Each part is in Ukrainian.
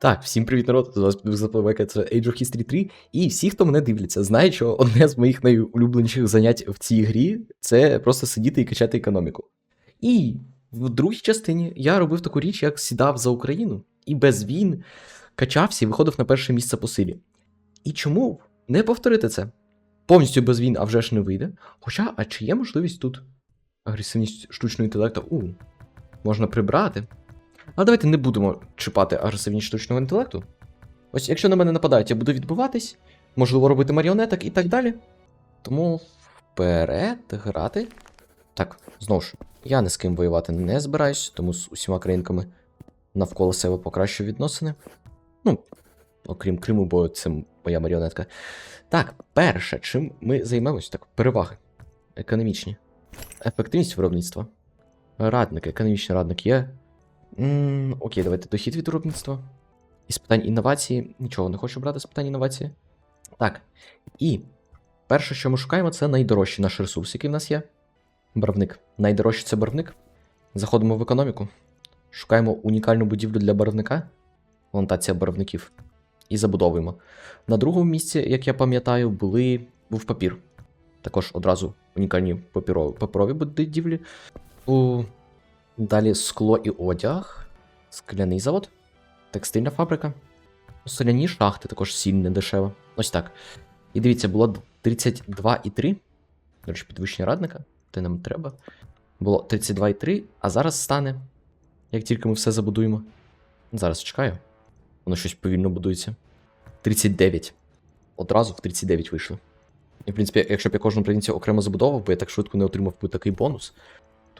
Так, всім привіт, народ. З вас Запливайка, це Age of History 3. І всі, хто мене дивляться, знають, що одне з моїх найулюбленіших занять в цій грі це просто сидіти і качати економіку. І в другій частині я робив таку річ, як сідав за Україну і без війн качався і виходив на перше місце по силі. І чому не повторити це? Повністю без війн, а вже ж не вийде. Хоча, а чи є можливість тут? Агресивність штучного інтелекту. У, можна прибрати. Але давайте не будемо чіпати агресивність штучного інтелекту. Ось якщо на мене нападають, я буду відбиватись, можливо, робити маріонеток і так далі. Тому вперед грати. Так, знову ж, я ні з ким воювати не збираюсь, тому з усіма країнками навколо себе покращую відносини. Ну, окрім Криму, бо це моя маріонетка. Так, перше, чим ми займемось, так, переваги. Економічні. Ефективність виробництва. Радник, економічний радник є. Окей, давайте дохід від виробництва. Із питань інновації. Нічого не хочу брати з питань інновації. Так. І перше, що ми шукаємо, це найдорожчий наш ресурс, який в нас є. Барвник. Найдорожчий це барвник. Заходимо в економіку. Шукаємо унікальну будівлю для барвника. Плантація барвників. І забудовуємо. На другому місці, як я пам'ятаю, були... був папір. Також одразу унікальні папірові, паперові будівлі. У... Далі скло і одяг, скляний завод, текстильна фабрика, соляні шахти, також сіль не дешева. Ось так. І дивіться, було 32,3. До речі, підвищення радника, те нам треба. Було 32,3, а зараз стане. Як тільки ми все забудуємо. Зараз чекаю. Воно щось повільно будується. 39. Одразу в 39 вийшло. І, в принципі, якщо б я кожну провінцію окремо забудовував, бо я так швидко не отримав би такий бонус.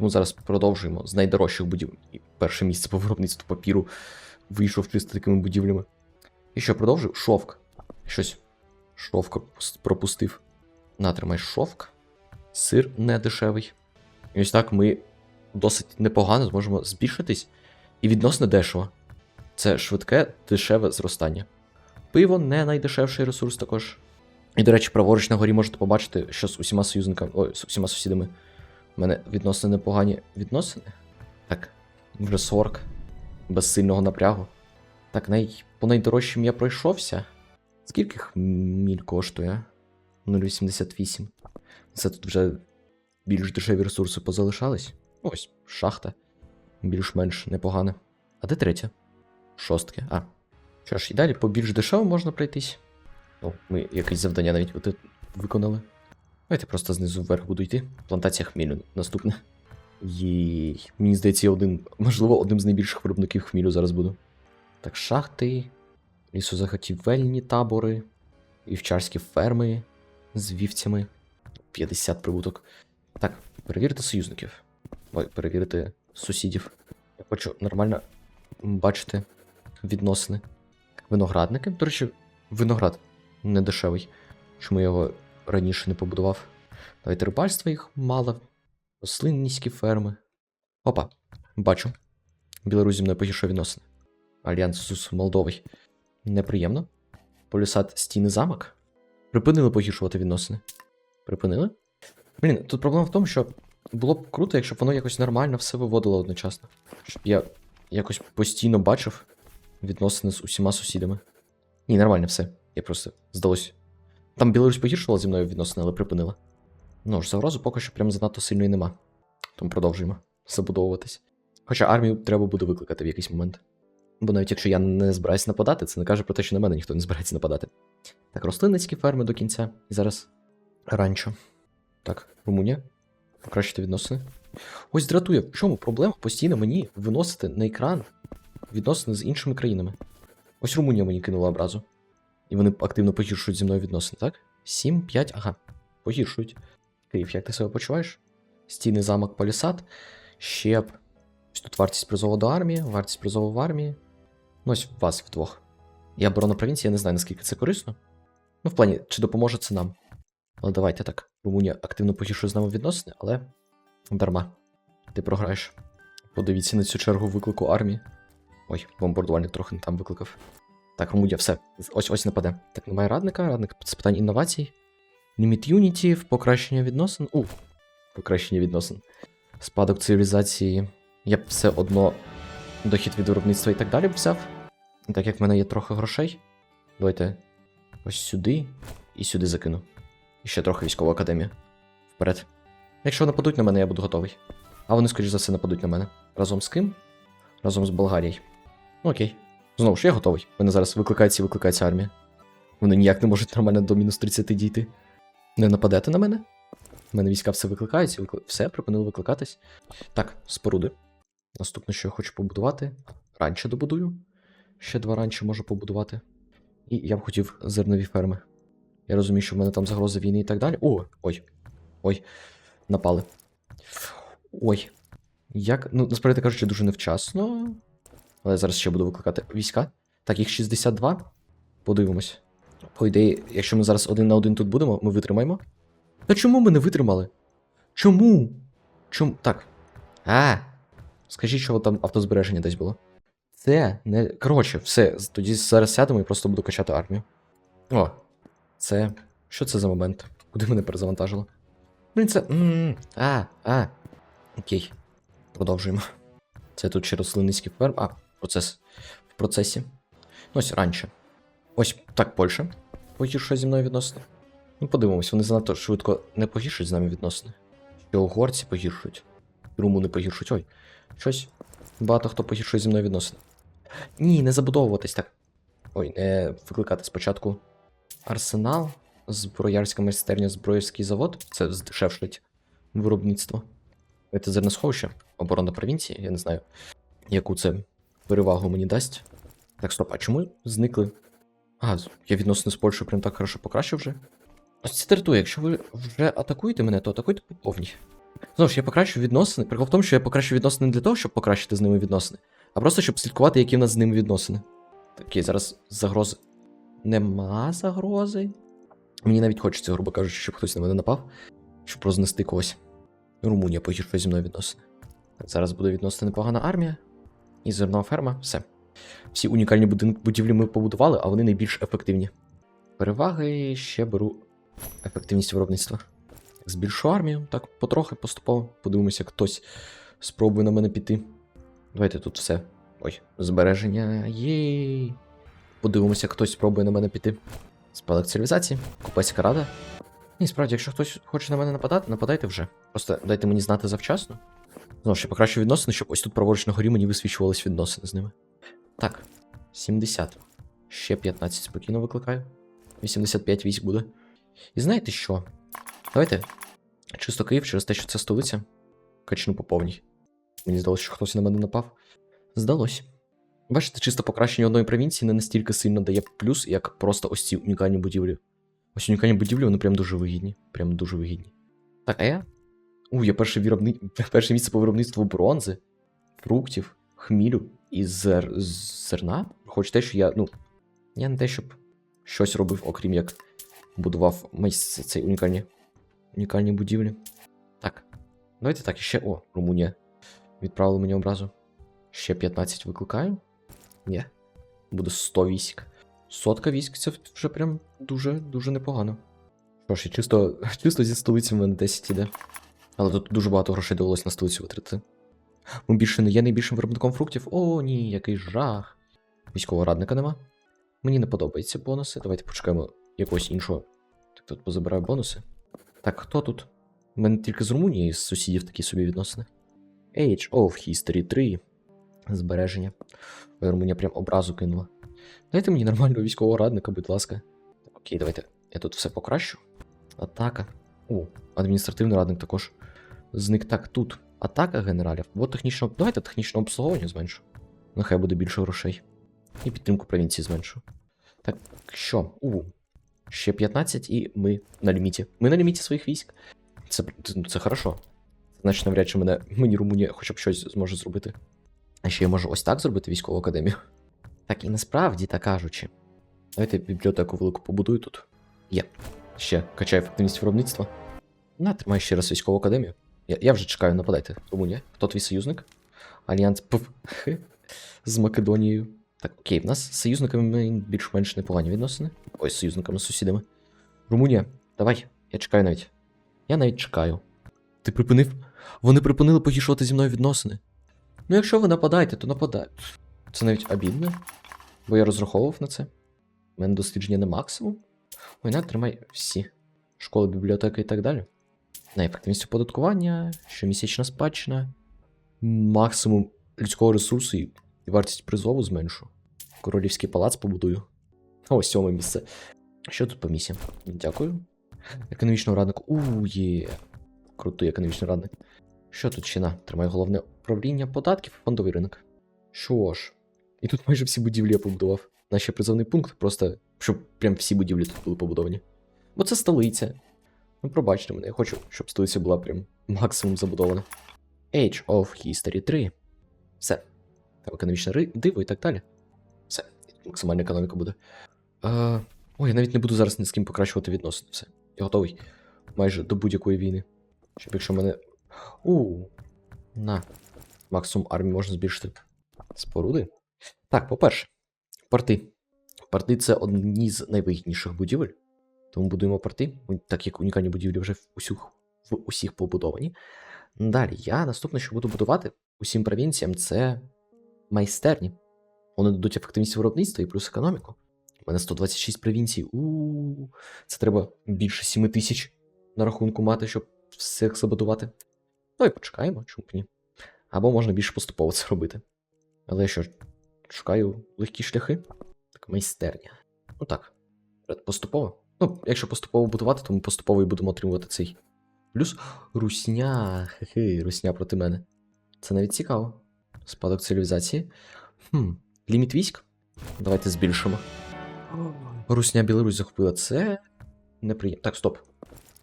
Тому зараз продовжуємо з найдорожчих будівель. І Перше місце по виробництву папіру вийшов чисто такими будівлями. І що, продовжую? Шовк. Щось. Шовк пропустив. Натримай шовк. Сир не дешевий. І ось так ми досить непогано зможемо збільшитись і відносно дешево. Це швидке, дешеве зростання. Пиво не найдешевший ресурс також. І, до речі, праворуч на горі можете побачити, що з усіма союзниками, ой, з усіма сусідами у мене відносно непогані відносини. Так, вже 40. Без сильного напрягу. Так, най... по найдорожчим я пройшовся. Скільки міль коштує? 0,88. Це тут вже більш дешеві ресурси позалишались. Ось, шахта. Більш-менш непогане. А де третя? Шостки. А. Що ж, і далі по більш дешево можна пройтись. О, ми якесь завдання навіть виконали. Давайте просто знизу вверх буду йти. Плантація хмілю наступне. Їй. Мені здається, я один, можливо, одним з найбільших виробників хмілю зараз буду. Так, шахти, лісозаготівельні табори, вівчарські ферми з вівцями. 50 прибуток. Так, перевірити союзників. Ой, перевірити сусідів. Я хочу нормально бачити відносини. Виноградники. До речі, виноград не дешевий. Чому я його раніше не побудував? Давайте рибальство їх мало. Рослинницькі ферми. Опа, бачу. Білорусь зі мною погіршує відносини. Альянс з Молдовою. Неприємно. Полюсад стіни замок. Припинили погіршувати відносини. Припинили? Блін, тут проблема в тому, що було б круто, якщо б воно якось нормально все виводило одночасно. Щоб я якось постійно бачив відносини з усіма сусідами. Ні, нормально все. Я просто здалось. Там Білорусь погіршувала зі мною відносини, але припинила. Ну ж, загрозу поки що прям занадто сильної нема. Тому продовжуємо забудовуватись. Хоча армію треба буде викликати в якийсь момент. Бо навіть якщо я не збираюсь нападати, це не каже про те, що на мене ніхто не збирається нападати. Так, рослинницькі ферми до кінця. І зараз ранчо. Так, Румунія. Покращити відносини. Ось дратує, в чому проблема постійно мені виносити на екран відносини з іншими країнами. Ось Румунія мені кинула образу. І вони активно погіршують зі мною відносини, так? 7, 5, ага. Погіршують. Київ, як ти себе почуваєш? Стіни замок Палісад. Ще тут вартість призову до армії, вартість призову в армії. Ну, ось вас вдвох. І оборона провінції, я не знаю, наскільки це корисно. Ну, в плані, чи допоможе це нам. Але давайте так. Румунія активно погіршує з нами відносини, але дарма. Ти програєш. Подивіться на цю чергу виклику армії. Ой, бомбардувальник трохи не там викликав. Так, Румунія, все. Ось ось нападе. Так, немає радника, радник з питань інновацій. Ліміт Юніті, покращення відносин. У, покращення відносин. Спадок цивілізації. Я б все одно дохід від виробництва і так далі б взяв. Так як в мене є трохи грошей, давайте ось сюди і сюди закину. І ще трохи військова академія. Вперед. Якщо нападуть на мене, я буду готовий. А вони, скоріш за все, нападуть на мене. Разом з ким? Разом з Болгарією. Ну окей. Знову ж я готовий. Мене зараз викликається і викликається армія. Вони ніяк не можуть нормально до мінус 30 дійти. Не нападете на мене? У мене війська все викликаються, викли... все, припинили викликатись. Так, споруди. Наступне, що я хочу побудувати. Ранче добудую. Ще два ранче можу побудувати. І я б хотів зернові ферми. Я розумію, що в мене там загроза війни і так далі. О, ой. Ой. Напали. Ой. Як. Ну, насправді кажучи, дуже невчасно. Але зараз ще буду викликати війська. Так, їх 62. Подивимось. По ідеї, якщо ми зараз один на один тут будемо, ми витримаємо. Та чому ми не витримали? Чому? Чому. Так. А. Скажіть, що там автозбереження десь було. Це не. Коротше, все. Тоді зараз сядемо і просто буду качати армію. О. Це. Що це за момент? Куди мене перезавантажило? Блін, це. м, А, а. Окей. Продовжуємо. Це тут ще рослинницький ферм. А, процес. В процесі. Ну, ось раніше. Ось так Польща погіршує зі мною відносини. Ну, подивимось, вони занадто швидко не погіршують з нами відносини. Що угорці погіршують. Румуни погіршують. Ой, щось. Багато хто погіршує зі мною відносини. Ні, не забудовуватись так. Ой, не викликати спочатку арсенал, зброярська майстерня, зброярський завод. Це здешевшить виробництво. Це зерносховище, оборона провінції, я не знаю, яку це перевагу мені дасть. Так, стоп, а чому зникли? А, я відносини з Польщею прям так хорошо покращив вже. Ось це територія, якщо ви вже атакуєте мене, то атакуйте по повній. Знову ж, я покращу відносини. Прикол в тому, що я покращу відносини не для того, щоб покращити з ними відносини, а просто щоб слідкувати, які в нас з ними відносини. Окей, зараз загрози. Нема загрози. Мені навіть хочеться, грубо кажучи, щоб хтось на мене напав, щоб рознести когось. Румунія погіршує зі мною відносини. Зараз буде відносити непогана армія. І зернова ферма, все. Всі унікальні будівлі ми побудували, а вони найбільш ефективні. Переваги ще беру ефективність виробництва. Збільшу армію, так потрохи, поступово. Подивимося, хтось спробує на мене піти. Давайте тут все. Ой, збереження. Єй. Подивимося, хтось спробує на мене піти. Спалах цивілізації, купецька рада. Ні, справді, якщо хтось хоче на мене нападати, нападайте вже. Просто дайте мені знати завчасно. Знову ж я покращу відносини, щоб ось тут праворуч на горі мені висвічувались відносини з ними. Так, 70. Ще 15 спокійно викликаю. 85 військ буде. І знаєте що? Давайте. Чисто Київ через те, що це столиця. Качну по повній. Мені здалося, що хтось на мене напав. Здалося. Бачите, чисто покращення одної провінції не настільки сильно дає плюс, як просто ось ці унікальні будівлі. Ось унікальні будівлі, вони прям дуже вигідні. Прям дуже вигідні. Так, а я? У, я перше, виробни... перше місце по виробництву бронзи, фруктів, хмілю і зер... зерна. Хоч те, що я, ну. Я не те, щоб щось робив, окрім як будував цей унікальні, унікальні будівлі. Так. Давайте так, ще. О, Румунія. Відправили мені образу. Ще 15 викликаю. Ні. Буде 100 військ. Сотка військ це вже прям дуже-дуже непогано. Що ж, і чисто, чисто зі столиці в мене 10 іде. Але тут дуже багато грошей довелось на столицю витратити. Ми більше не є найбільшим виробником фруктів. О, ні, який жах. Військового радника нема. Мені не подобаються бонуси. Давайте почекаємо якогось іншого. Так тут позабираю бонуси. Так, хто тут? У мене тільки з Румунії з сусідів такі собі відносини. Age of History 3. Збереження. Румунія прям образу кинула. Дайте мені нормального військового радника, будь ласка. Окей, давайте. Я тут все покращу. Атака. О, адміністративний радник також. Зник так тут. Атака генералів. Бо технічно. Давайте технічне обслуговування зменшу. Нехай буде більше грошей. І підтримку провінції зменшу. Так, що? У. Ще 15 і ми на ліміті. Ми на ліміті своїх військ. Це, це, це хорошо. Це значить навряд чи мене, мені Румунія хоча б щось зможе зробити. А ще я можу ось так зробити військову академію. Так і насправді, так кажучи. Давайте бібліотеку велику побудую тут. Є. Ще качаю ефективність виробництва. На, тримай ще раз військову академію. Я, я вже чекаю, нападайте. Румунія. Хто твій союзник? Альянс ПФ з Македонією. Так, окей, в нас з союзниками більш-менш непогані відносини. Ой, з союзниками, з сусідами. Румунія, давай, я чекаю навіть. Я навіть чекаю. Ти припинив? Вони припинили погіршувати зі мною відносини. Ну, якщо ви нападаєте, то нападайте. Це навіть обідно. Бо я розраховував на це. У мене дослідження на максимум. Ой, на, тримай всі. Школи, бібліотеки і так далі. На ефективність оподаткування, щомісячна спадщина, максимум людського ресурсу і і вартість призову зменшу. Королівський палац побудую. Ось сьоме місце. Що тут по місіям? Дякую. Економічного радника. У. Крутий економічний радник. Що тут ще на? Тримай головне управління податків, фондовий ринок. Що ж, і тут майже всі будівлі я побудував. Наш призовний пункт, просто щоб прям всі будівлі тут були побудовані. Бо це столиця. Ну, пробачте мене, я хочу, щоб столиця була прям максимум забудована. Age of History 3. Все. Там економічне диво і так далі. Все. Максимальна економіка буде. А, ой, я навіть не буду зараз ні з ким покращувати відносини. Все. Я готовий. Майже до будь-якої війни. Щоб якщо мене. У. На. Максимум армії можна збільшити. Споруди. Так, по-перше, порти. Порти це одні з найвигідніших будівель. Тому будуємо порти, так як унікальні будівлі вже в усіх, в усіх побудовані. Далі, я наступне, що буду будувати усім провінціям, це майстерні. Вони дадуть ефективність виробництва і плюс економіку. У мене 126 провінцій. У це треба більше 7 тисяч на рахунку мати, щоб всіх забудувати. Ну і почекаємо, чому б ні. Або можна більш поступово це робити. Але я що, шукаю легкі шляхи? Так, майстерня. Ну так. Поступово. Ну, якщо поступово будувати, то ми поступово і будемо отримувати цей. Плюс русня. Хе-хе, русня проти мене. Це навіть цікаво. Спадок цивілізації. Хм, ліміт військ. Давайте збільшимо. Русня Білорусь захопила. Це неприємно. Так, стоп.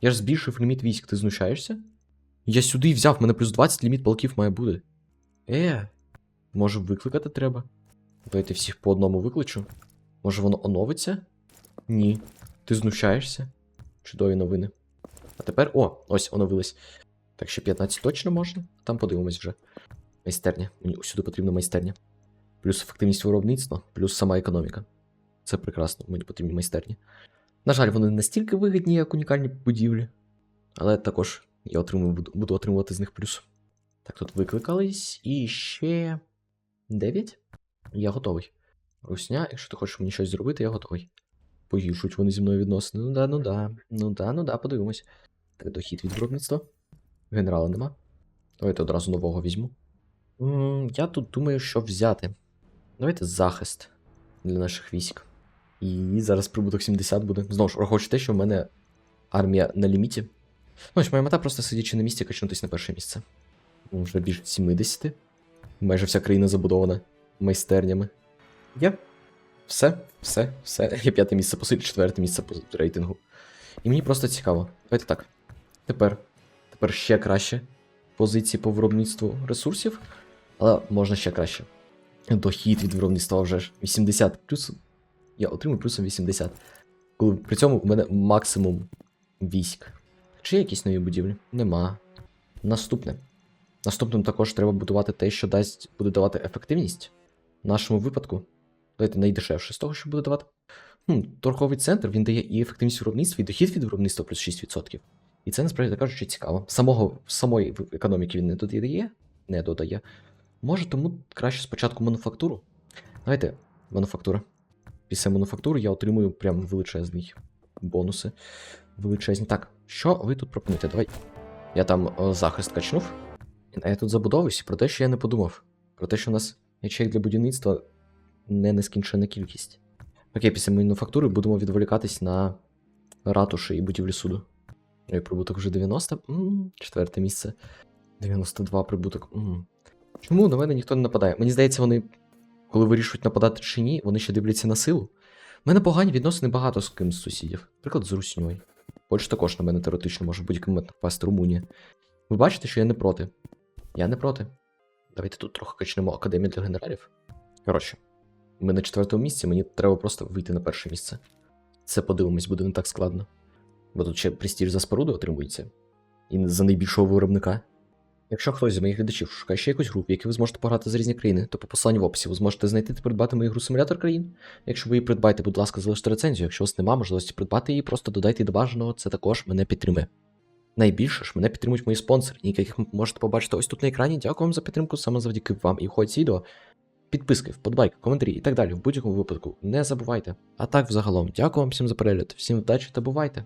Я ж збільшив ліміт військ, ти знущаєшся? Я сюди взяв, в мене плюс 20 ліміт полків має бути. Е, може викликати треба? Давайте всіх по одному викличу. Може воно оновиться? Ні. Ти знущаєшся? Чудові новини. А тепер. О, ось оновилось. Так ще 15 точно можна. Там подивимось вже. Майстерня. Мені усюди потрібна майстерня. Плюс ефективність виробництва, плюс сама економіка. Це прекрасно, мені потрібні майстерні. На жаль, вони не настільки вигідні, як унікальні будівлі. Але також я отримую, буду отримувати з них плюс. Так, тут викликались. І ще. 9? Я готовий. Русня, якщо ти хочеш мені щось зробити, я готовий. Погіршують вони зі мною відносини. Ну да, ну да. Ну да, ну да, подивимось. Так, дохід від виробництва. Генерала нема. Давайте одразу нового візьму. М, Я тут думаю, що взяти. Давайте захист для наших військ. І зараз прибуток 70 буде. Знову ж, враховуючи те, що в мене армія на ліміті. Ну, ось моя мета просто сидячи на місці, качнутися на перше місце. Вже більше 70. Майже вся країна забудована майстернями. Є. Все, все, все. Є п'яте місце по силі, четверте місце по рейтингу. І мені просто цікаво. Давайте так. Тепер. Тепер ще краще. Позиції по виробництву ресурсів. Але можна ще краще. Дохід від виробництва вже ж 80 плюс. Я отримую плюсом 80. Коли при цьому у мене максимум військ. Чи є якісь нові будівлі? Нема. Наступне. Наступним також треба будувати те, що дасть буде давати ефективність. В нашому випадку. Давайте найдешевше з того, що буде давати. Хм, торговий центр він дає і ефективність виробництва, і дохід від виробництва плюс 6%. І це насправді так кажучи цікаво. Самого самої економіки він не додає, не додає. Може, тому краще спочатку мануфактуру. Давайте, мануфактура. Після мануфактури я отримую прям величезний бонуси. Величезні. Так, що ви тут пропонуєте? Давай. Я там о, захист качнув. А я тут забудовуюсь про те, що я не подумав. Про те, що у нас ячеїк для будівництва не нескінчена кількість. Окей, після мануфактури будемо відволікатись на ратуші і будівлі суду. Ой, прибуток вже 90. м четверте місце. 92 прибуток. м Чому на мене ніхто не нападає? Мені здається, вони, коли вирішують нападати чи ні, вони ще дивляться на силу. У мене погані відносини багато з ким з сусідів. Наприклад, з Русньою. Польща також на мене теоретично може будь-який момент напасти Румунія. Ви бачите, що я не проти. Я не проти. Давайте тут трохи качнемо академію для генералів. Коротше, ми на четвертому місці, мені треба просто вийти на перше місце. Це подивимось, буде не так складно. Бо тут ще престиж за споруду отримується. І за найбільшого виробника. Якщо хтось з моїх глядачів шукає ще якусь гру, в якій ви зможете пограти за різні країни, то по посиланню в описі ви зможете знайти та придбати мою гру симулятор країн. Якщо ви її придбаєте, будь ласка, залиште рецензію. Якщо у вас немає можливості придбати її, просто додайте її до бажаного, це також мене підтримує. Найбільше ж мене підтримують мої спонсори, яких можете побачити ось тут на екрані. Дякую вам за підтримку, саме завдяки вам. І в відео підписки, вподобайки, коментарі і так далі. В будь-якому випадку не забувайте. А так, взагалом, дякую вам всім за перегляд, всім вдачі та бувайте!